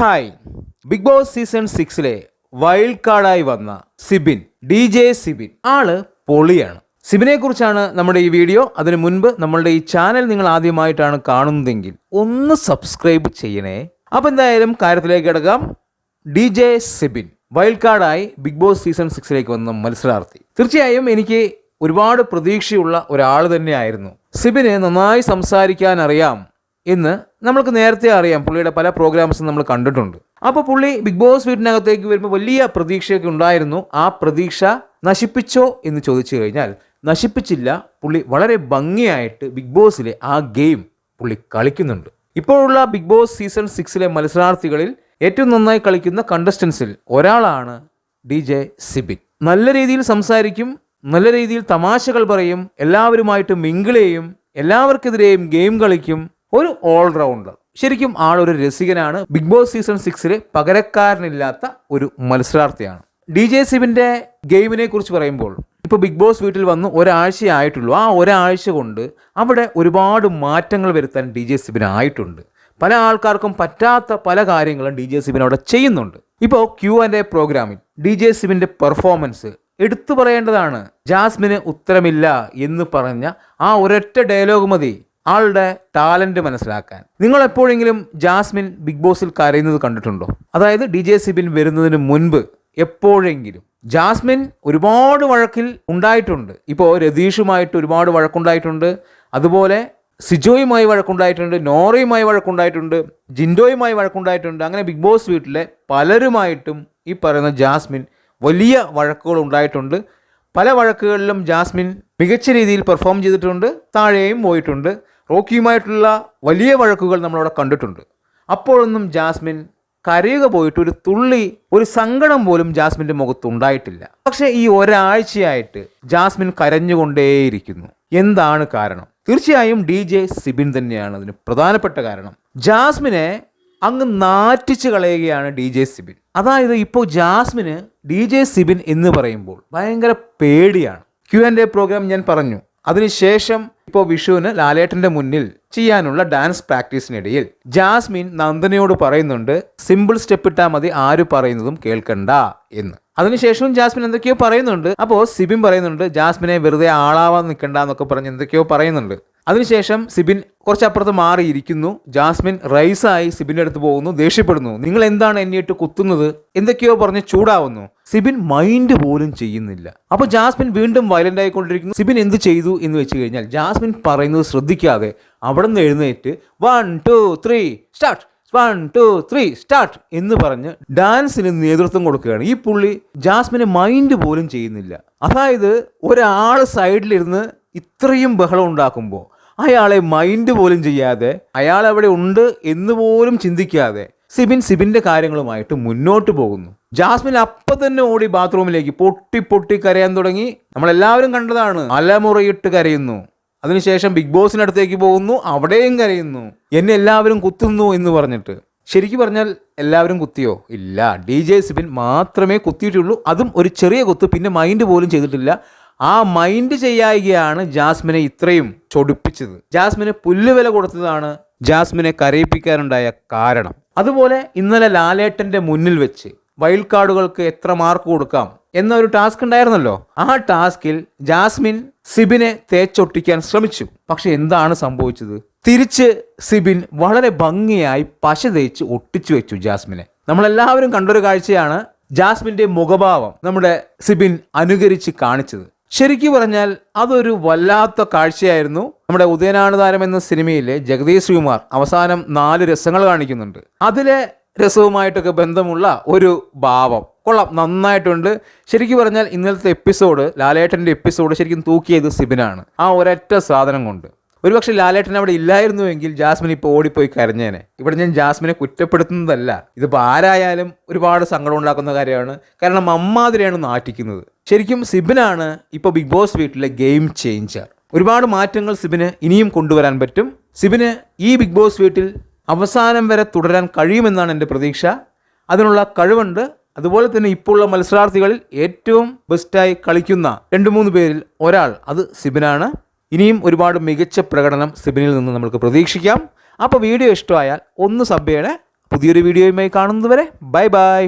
Hi. Big boss season സിക്സിലെ wild കാർഡായി വന്ന സിബിൻ ഡി ജെ സിബിൻ ആൾ പൊളിയാണ്. സിബിനെ കുറിച്ചാണ് നമ്മുടെ ഈ വീഡിയോ. അതിനു മുൻപ് നമ്മളുടെ ഈ ചാനൽ നിങ്ങൾ ആദ്യമായിട്ടാണ് കാണുന്നതെങ്കിൽ ഒന്ന് സബ്സ്ക്രൈബ് ചെയ്യണേ. അപ്പം എന്തായാലും കാര്യത്തിലേക്ക് കിടക്കാം. ഡി ജെ സിബിൻ വൈൽഡ് കാർഡായി ബിഗ് ബോസ് സീസൺ സിക്സിലേക്ക് വന്ന മത്സരാർത്ഥി. തീർച്ചയായും എനിക്ക് ഒരുപാട് പ്രതീക്ഷയുള്ള ഒരാൾ തന്നെയായിരുന്നു. സിബിന് നന്നായി സംസാരിക്കാൻ അറിയാം. എന്ന് നമ്മൾക്ക് നേരത്തെ അറിയാം പുള്ളിയുടെ പല പ്രോഗ്രാംസും നമ്മൾ കണ്ടിട്ടുണ്ട്. അപ്പോൾ പുള്ളി ബിഗ് ബോസ് വീട്ടിനകത്തേക്ക് വരുമ്പോൾ വലിയ പ്രതീക്ഷയൊക്കെ ഉണ്ടായിരുന്നു. ആ പ്രതീക്ഷ നശിപ്പിച്ചോ എന്ന് ചോദിച്ചു കഴിഞ്ഞാൽ നശിപ്പിച്ചില്ല. പുള്ളി വളരെ ഭംഗിയായിട്ട് ബിഗ് ബോസിലെ ആ ഗെയിം പുള്ളി കളിക്കുന്നുണ്ട്. ഇപ്പോഴുള്ള ബിഗ് ബോസ് സീസൺ സിക്സിലെ മത്സരാർത്ഥികളിൽ ഏറ്റവും നന്നായി കളിക്കുന്ന കണ്ടസ്റ്റൻസിൽ ഒരാളാണ് ഡി ജെ സിബിൻ നല്ല രീതിയിൽ സംസാരിക്കും നല്ല രീതിയിൽ തമാശകൾ പറയും എല്ലാവരുമായിട്ട് മിങ്കിൾ ചെയ്യും എല്ലാവർക്കെതിരെയും ഗെയിം കളിക്കും ഒരു ഓൾറൗണ്ടർ ശരിക്കും ആളൊരു രസികനാണ്. ബിഗ് ബോസ് സീസൺ സിക്സിൽ പകരക്കാരനില്ലാത്ത ഒരു മത്സരാർത്ഥിയാണ്. ഡി ജെ സിബിന്റെ ഗെയിമിനെ കുറിച്ച് പറയുമ്പോൾ ഇപ്പോൾ ബിഗ് ബോസ് വീട്ടിൽ വന്ന് ഒരാഴ്ചയായിട്ടുള്ളൂ. ആ ഒരാഴ്ച കൊണ്ട് അവിടെ ഒരുപാട് മാറ്റങ്ങൾ വരുത്താൻ ഡി ജെ സിബിനായിട്ടുണ്ട് പല ആൾക്കാർക്കും പറ്റാത്ത പല കാര്യങ്ങളും ഡി ജെ സിബിൻ അവിടെ ചെയ്യുന്നുണ്ട്. ഇപ്പോൾ ക്യൂ ആൻഡ് എ പ്രോഗ്രാമിൽ ഡി ജെ സിബിന്റെ പെർഫോമൻസ് എടുത്തു പറയേണ്ടതാണ്. ജാസ്മിന് ഉത്തരമില്ല എന്ന് പറഞ്ഞ ആ ഒരൊറ്റ ഡയലോഗ് മതി. ആളുടെ ടാലന്റ് മനസ്സിലാക്കാൻ. നിങ്ങൾ എപ്പോഴെങ്കിലും ജാസ്മിൻ ബിഗ് ബോസിൽ കരയുന്നത് കണ്ടിട്ടുണ്ടോ? അതായത് ഡി ജെ സിബിൻ വരുന്നതിന് മുൻപ് എപ്പോഴെങ്കിലും. ജാസ്മിൻ ഒരുപാട് വഴക്കിൽ ഉണ്ടായിട്ടുണ്ട്. ഇപ്പോൾ രതീഷുമായിട്ട് ഒരുപാട് വഴക്കുണ്ടായിട്ടുണ്ട്. അതുപോലെ സിജോയുമായി വഴക്കുണ്ടായിട്ടുണ്ട് നോറയുമായി വഴക്കുണ്ടായിട്ടുണ്ട് ജിൻഡോയുമായി വഴക്കുണ്ടായിട്ടുണ്ട്. അങ്ങനെ ബിഗ് ബോസ് വീട്ടിലെ പലരുമായിട്ടും ഈ പറയുന്ന ജാസ്മിൻ വലിയ വഴക്കുകൾ ഉണ്ടായിട്ടുണ്ട്. പല വഴക്കുകളിലും ജാസ്മിൻ മികച്ച രീതിയിൽ പെർഫോം ചെയ്തിട്ടുണ്ട് താഴെയും പോയിട്ടുണ്ട്. റോക്കിയുമായിട്ടുള്ള വലിയ വഴക്കുകൾ നമ്മളവിടെ കണ്ടിട്ടുണ്ട്. അപ്പോഴൊന്നും ജാസ്മിൻ കരയുക പോയിട്ട് ഒരു തുള്ളി ഒരു സങ്കടം പോലും ജാസ്മിന്റെ മുഖത്ത് ഉണ്ടായിട്ടില്ല. പക്ഷേ ഈ ഒരാഴ്ചയായിട്ട് ജാസ്മിൻ കരഞ്ഞുകൊണ്ടേയിരിക്കുന്നു. എന്താണ് കാരണം? തീർച്ചയായും ഡി ജെ സിബിൻ തന്നെയാണ് അതിന് പ്രധാനപ്പെട്ട കാരണം. ജാസ്മിനെ അങ്ങ് നാറ്റിച്ച് കളയുകയാണ് ഡി ജെ സിബിൻ. അതായത് ഇപ്പോൾ ജാസ്മിന് ഡി ജെ സിബിൻ എന്ന് പറയുമ്പോൾ ഭയങ്കര പേടിയാണ്. ക്യു ആൻഡ് എ പ്രോഗ്രാം ഞാൻ പറഞ്ഞു. അതിനുശേഷം ഇപ്പോൾ വിഷുവിന് ലാലേട്ടന്റെ മുന്നിൽ ചെയ്യാനുള്ള ഡാൻസ് പ്രാക്ടീസിനിടയിൽ ജാസ്മിൻ നന്ദനയോട് പറയുന്നുണ്ട് സിമ്പിൾ സ്റ്റെപ്പ് ഇട്ടാൽ മതി ആര് പറയുന്നതും കേൾക്കണ്ട എന്ന്. അതിനുശേഷവും ജാസ്മിൻ എന്തൊക്കെയോ പറയുന്നുണ്ട്. അപ്പോൾ സിബിൻ പറയുന്നുണ്ട് ജാസ്മിനെ വെറുതെ ആളാവാൻ നിൽക്കണ്ട എന്നൊക്കെ പറഞ്ഞ് എന്തൊക്കെയോ പറയുന്നുണ്ട്. അതിനുശേഷം സിബിൻ കുറച്ചപ്പുറത്ത് മാറിയിരിക്കുന്നു. ജാസ്മിൻ റൈസായി സിബിന്റെ അടുത്ത് പോകുന്നു ദേഷ്യപ്പെടുന്നു. നിങ്ങൾ എന്താണ് എന്നെ ഇട്ട് കുത്തുന്നത്? എന്തൊക്കെയോ പറഞ്ഞ് ചൂടാവുന്നു. സിബിൻ മൈൻഡ് പോലും ചെയ്യുന്നില്ല. അപ്പോൾ ജാസ്മിൻ വീണ്ടും വയലന്റ് ആയിക്കൊണ്ടിരിക്കുന്നു. സിബിൻ എന്ത് ചെയ്തു എന്ന് വെച്ച് കഴിഞ്ഞാൽ ജാസ്മിൻ പറയുന്നത് ശ്രദ്ധിക്കാതെ അവിടെ നിന്ന് എഴുന്നേറ്റ് one two three start one two three start എന്ന് പറഞ്ഞ് ഡാൻസിന് നേതൃത്വം കൊടുക്കുകയാണ്. ഈ പുള്ളി ജാസ്മിന് മൈൻഡ് പോലും ചെയ്യുന്നില്ല. അതായത് ഒരാൾ സൈഡിലിരുന്ന് ഇത്രയും ബഹളം ഉണ്ടാക്കുമ്പോൾ അയാളെ മൈൻഡ് പോലും ചെയ്യാതെ അയാൾ അവിടെ ഉണ്ട് എന്ന് പോലും ചിന്തിക്കാതെ സിബിൻ സിബിന്റെ കാര്യങ്ങളുമായിട്ട് മുന്നോട്ട് പോകുന്നു. ജാസ്മിൻ അപ്പൊ തന്നെ ഓടി ബാത്റൂമിലേക്ക് പൊട്ടി പൊട്ടി കരയാൻ തുടങ്ങി. നമ്മളെല്ലാവരും കണ്ടതാണ് അലമുറയിട്ട് കരയുന്നു. അതിനുശേഷം ബിഗ് ബോസിനടുത്തേക്ക് പോകുന്നു അവിടെയും കരയുന്നു. എന്നെ എല്ലാവരും കുത്തുന്നു എന്ന് പറഞ്ഞിട്ട്. ശരിക്കും പറഞ്ഞാൽ എല്ലാവരും കുത്തിയോ? ഇല്ല. ഡി ജെ സിബിൻ മാത്രമേ കുത്തിയിട്ടുള്ളൂ. അതും ഒരു ചെറിയ കുത്ത് പിന്നെ മൈൻഡ് പോലും ചെയ്തിട്ടില്ല. ആ മൈൻഡ് ചെയ്യായികയാണ് ജാസ്മിനെ ഇത്രയും ചൊടിപ്പിച്ചത്. ജാസ്മിന് പുല്ലുവില കൊടുത്തതാണ് ജാസ്മിനെ കരയിപ്പിക്കാനുണ്ടായ കാരണം. അതുപോലെ ഇന്നലെ ലാലേട്ടന്റെ മുന്നിൽ വെച്ച് വൈൽഡ് കാർഡുകൾക്ക് എത്ര മാർക്ക് കൊടുക്കാം എന്നൊരു ടാസ്ക് ഉണ്ടായിരുന്നല്ലോ. ആ ടാസ്കിൽ ജാസ്മിൻ സിബിനെ തേച്ചൊട്ടിക്കാൻ ശ്രമിച്ചു. പക്ഷെ എന്താണ് സംഭവിച്ചത്? തിരിച്ച് സിബിൻ വളരെ ഭംഗിയായി പശ തേച്ച് ഒട്ടിച്ചു വെച്ചു ജാസ്മിനെ. നമ്മളെല്ലാവരും കണ്ടൊരു കാഴ്ചയാണ് ജാസ്മിന്റെ മുഖഭാവം നമ്മുടെ സിബിൻ അനുകരിച്ച് കാണിച്ചത്. ശരിക്കു പറഞ്ഞാൽ അതൊരു വല്ലാത്ത കാഴ്ചയായിരുന്നു. നമ്മുടെ ഉദയനാണുതാരം എന്ന സിനിമയിലെ ജഗദീഷ് ശ്രീകുമാർ അവസാനം നാല് രസങ്ങൾ കാണിക്കുന്നുണ്ട്. അതിലെ രസവുമായിട്ടൊക്കെ ബന്ധമുള്ള ഒരു ഭാവം. കൊള്ളാം നന്നായിട്ടുണ്ട്. ശരിക്കും പറഞ്ഞാൽ ഇന്നലത്തെ എപ്പിസോഡ് ലാലേട്ടന്റെ എപ്പിസോഡ് ശരിക്കും തൂക്കിയത് സിബിനാണ്. ആ ഒരൊറ്റ സാധനം കൊണ്ട്. ഒരുപക്ഷെ ലാലേട്ടൻ അവിടെ ഇല്ലായിരുന്നുവെങ്കിൽ ജാസ്മിൻ ഇപ്പോൾ ഓടിപ്പോയി കരഞ്ഞേനെ. ഇവിടെ ഞാൻ ജാസ്മിനെ കുറ്റപ്പെടുത്തുന്നതല്ല. ഇതിപ്പോൾ ആരായാലും ഒരുപാട് സങ്കടം ഉണ്ടാക്കുന്ന കാര്യമാണ്. കാരണം അമ്മാതിരിയാണ് നാട്ടിക്കുന്നത് ശരിക്കും സിബിനാണ് ഇപ്പോൾ ബിഗ് ബോസ് വീട്ടിലെ ഗെയിം ചേഞ്ചർ. ഒരുപാട് മാറ്റങ്ങൾ സിബിന് ഇനിയും കൊണ്ടുവരാൻ പറ്റും. സിബിന് ഈ ബിഗ് ബോസ് വീട്ടിൽ അവസാനം വരെ തുടരാൻ കഴിയുമെന്നാണ് എന്റെ പ്രതീക്ഷ. അതിനുള്ള കഴിവുണ്ട്. അതുപോലെ തന്നെ ഇപ്പോഴുള്ള മത്സരാർത്ഥികളിൽ ഏറ്റവും ബെസ്റ്റായി കളിക്കുന്ന രണ്ട് മൂന്ന് പേരിൽ ഒരാൾ അത് സിബിനാണ്. ഇനിയും ഒരുപാട് മികച്ച പ്രകടനം സിബിനിൽ നിന്ന് നമുക്ക് പ്രതീക്ഷിക്കാം. അപ്പോൾ വീഡിയോ ഇഷ്ടമായാൽ ഒന്ന് സബ് ചെയ്യണേ. പുതിയൊരു വീഡിയോയുമായി കാണുന്നതുവരെ ബൈ ബൈ.